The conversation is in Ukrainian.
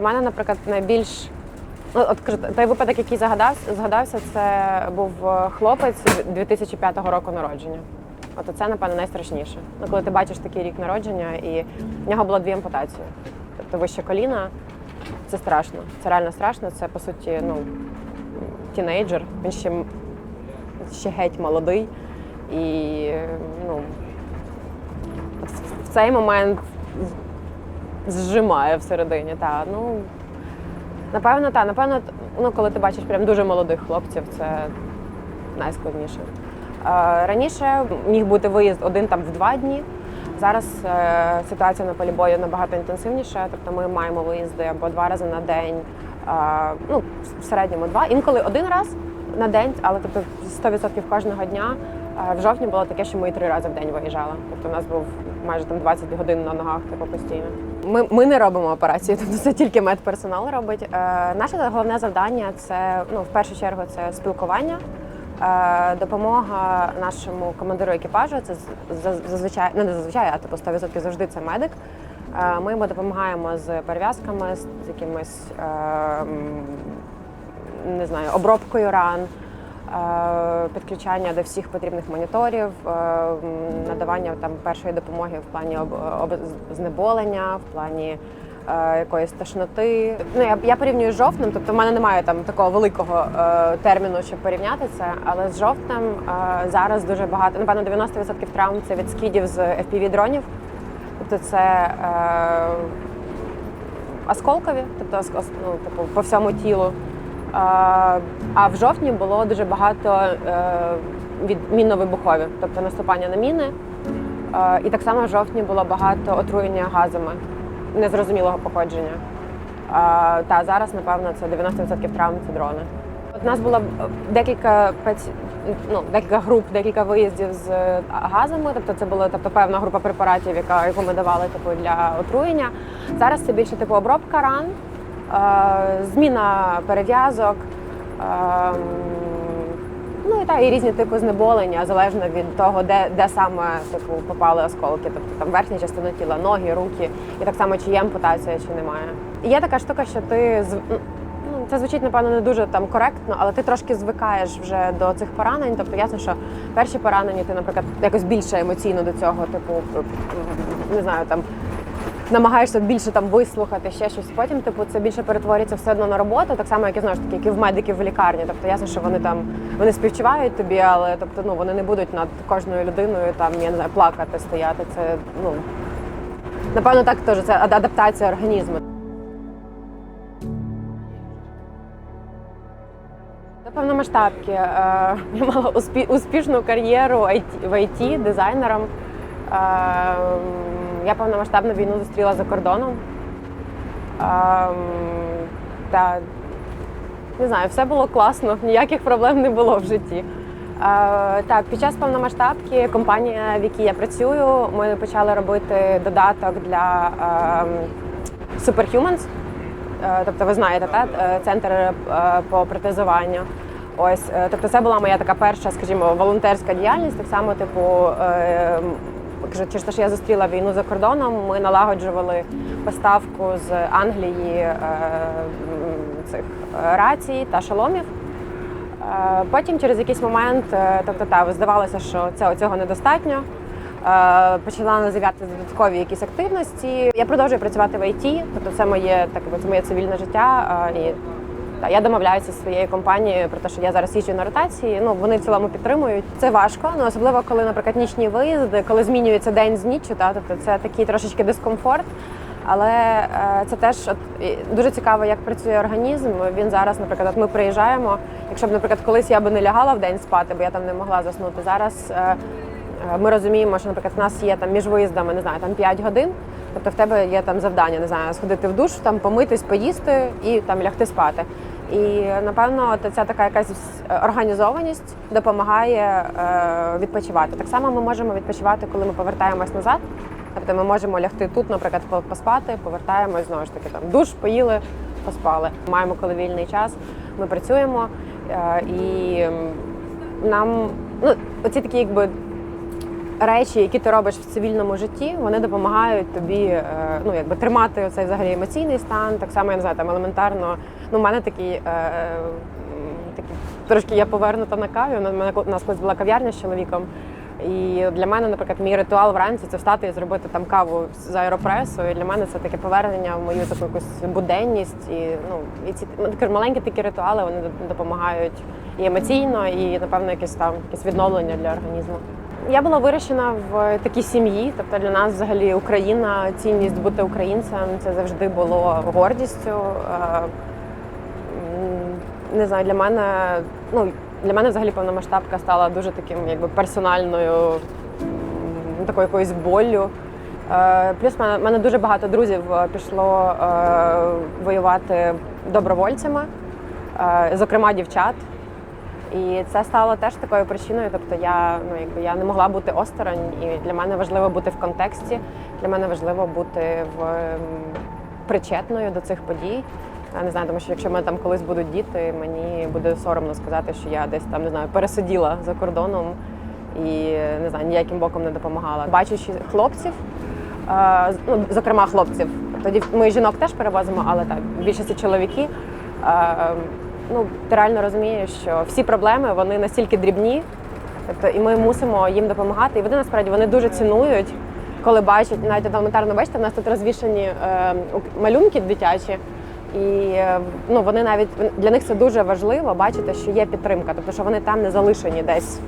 Для мене, наприклад, найбільш ну, от кажу, той випадок, який загадався, згадався, це був е, хлопець 2005 року народження. От це, напевно, найстрашніше. Ну, коли ти бачиш такий рік народження, і в нього було дві ампутації. Тобто вище коліна, це страшно. Це реально страшно. Це по суті, ну, тінейджер. Він ще, ще геть молодий. І ну, в- в цей момент зжимає всередині. Та, ну, напевно, та, напевно, ну, коли ти бачиш прям дуже молодих хлопців, це найскладніше. Е, Раніше міг бути виїзд один там в два дні. Зараз е, ситуація на полі бою набагато інтенсивніша, тобто ми маємо виїзди або два рази на день, е, ну, в середньому два. Інколи один раз на день, але тобто 100% кожного дня. В жовтні було таке, що ми три рази в день виїжджали. Тобто у нас був майже там 20 годин на ногах, типу постійно. Ми, ми не робимо операції, тобто це тільки медперсонал робить. Е, наше головне завдання це ну, в першу чергу це спілкування. Е, Допомога нашому командиру екіпажу це зазвичай ну, не зазвичай, а типу 100% завжди це медик. Е, Ми йому допомагаємо з перев'язками, з якимось е, не знаю, обробкою ран, підключання до всіх потрібних моніторів, е, надавання там першої допомоги в плані знеболення, в плані е, якоїсь тошноти. Ну я, я порівнюю з жовтнем, тобто в мене немає там такого великого е, терміну, щоб порівняти це. Але з жовтнем е, зараз дуже багато, напевно, 90% травм це від скидів з fpv дронів. Тобто це е, осколкові, тобто ну, типу, по всьому тілу. А, в жовтні було дуже багато е, від мінно-вибухові, тобто наступання на міни. І так само в жовтні було багато отруєння газами незрозумілого походження. Та зараз, напевно, це 90% травм це дрони. У нас було декілька ну, декілька груп, декілька виїздів з газами. Тобто це була тобто, певна група препаратів, яку ми давали типу, для отруєння. Зараз це більше типу обробка ран, зміна перев'язок. Ну і та і різні типи знеболення, залежно від того, де, де саме типу попали осколки, тобто там верхня частина тіла, ноги, руки, і так само чи є ампутація, чи немає. Є така штука, що ти ну це звучить напевно не дуже там коректно, але ти трошки звикаєш вже до цих поранень. Тобто ясно, що перші поранення ти, наприклад, якось більше емоційно до цього, типу, не знаю, там намагаєшся більше там вислухати ще щось. Потім, типу, це більше перетворюється все одно на роботу, так само, як і знову ж таки, як і в медиків в лікарні. Тобто ясно, що вони там вони співчувають тобі, але тобто, ну вони не будуть над кожною людиною там, я не знаю, плакати, стояти. Це ну напевно так теж це адаптація організму. До повномасштабки е, я мала успі- успішну кар'єру в IT дизайнером. Я повномасштабну війну зустріла за кордоном. Та не знаю, все було класно, ніяких проблем не було в житті. Так, під час повномасштабки компанія, в якій я працюю, ми почали робити додаток для е, Superhumans. Е, Тобто, ви знаєте, та е, центр е, по протезуванню. Ось, тобто, це була моя така перша, скажімо, волонтерська діяльність. Так само, типу, кажу, через що я зустріла війну за кордоном, ми налагоджували поставку з Англії е, цих е, рацій та шоломів. Е, Потім через якийсь момент, тобто та здавалося, що цього недостатньо. Почала з'являтися додаткові якісь активності. Я продовжую працювати в ІТ, тобто це моє так це моє цивільне життя. І я домовляюся зі своєю компанією про те, що я зараз їжджу на ротації. Ну вони в цілому підтримують. Це важко, ну особливо коли, наприклад, нічні виїзди, коли змінюється день з ніччю, та тобто це такий трошечки дискомфорт. Але е, це теж от, дуже цікаво, як працює організм. Він зараз, наприклад, от ми приїжджаємо. Якщо б, наприклад, колись я би не лягала в день спати, бо я там не могла заснути. Зараз е, е, ми розуміємо, що, наприклад, в нас є там між виїздами, не знаю, там 5 годин. Тобто в тебе є там завдання, не знаю, сходити в душ, там помитись, поїсти і там лягти спати. І напевно, ця така якась організованість допомагає е, відпочивати. Так само ми можемо відпочивати, коли ми повертаємось назад. Тобто ми можемо лягти тут, наприклад, по- поспати, повертаємось знову ж таки там душ, поїли, поспали. Маємо коли вільний час. Ми працюємо е, і нам ну оці такі, якби речі, які ти робиш в цивільному житті, вони допомагають тобі е, ну, якби, тримати цей взагалі емоційний стан. Так само, я не знаю, там елементарно. Ну, у мене такий, е, такий трошки я повернута на каві. У мене у нас колись була кав'ярня з чоловіком. І для мене, наприклад, мій ритуал вранці це встати і зробити там каву з аеропресу. І для мене це таке повернення в мою таку якусь буденність. І ну і ці ну, маленькі такі ритуали вони допомагають і емоційно, і напевно якесь там якесь відновлення для організму. Я була вирощена в такій сім'ї, тобто для нас взагалі Україна, цінність бути українцем це завжди було гордістю. Е, Не знаю, для мене, ну для мене взагалі повномасштабка стала дуже таким, якби персональною такою якоюсь боллю. Е, Плюс в мене, дуже багато друзів е, пішло воювати добровольцями, зокрема дівчат. І це стало теж такою причиною. Тобто я ну якби я не могла бути осторонь, і для мене важливо бути в контексті. Для мене важливо бути в ем, причетною до цих подій. Я не знаю, тому що якщо в мене там колись будуть діти, мені буде соромно сказати, що я десь там не знаю, пересиділа за кордоном і не знаю, ніяким боком не допомагала. Бачачи хлопців, е, ну зокрема хлопців, тоді ми жінок теж перевозимо, але так більшості чоловіки. Ну, ти реально розумієш, що всі проблеми вони настільки дрібні, тобто, і ми мусимо їм допомагати. І вони насправді вони дуже цінують, коли бачать, навіть елементарно бачите, в нас тут розвішані е, малюнки дитячі. І е, ну, вони навіть для них це дуже важливо бачити, що є підтримка, тобто що вони там не залишені десь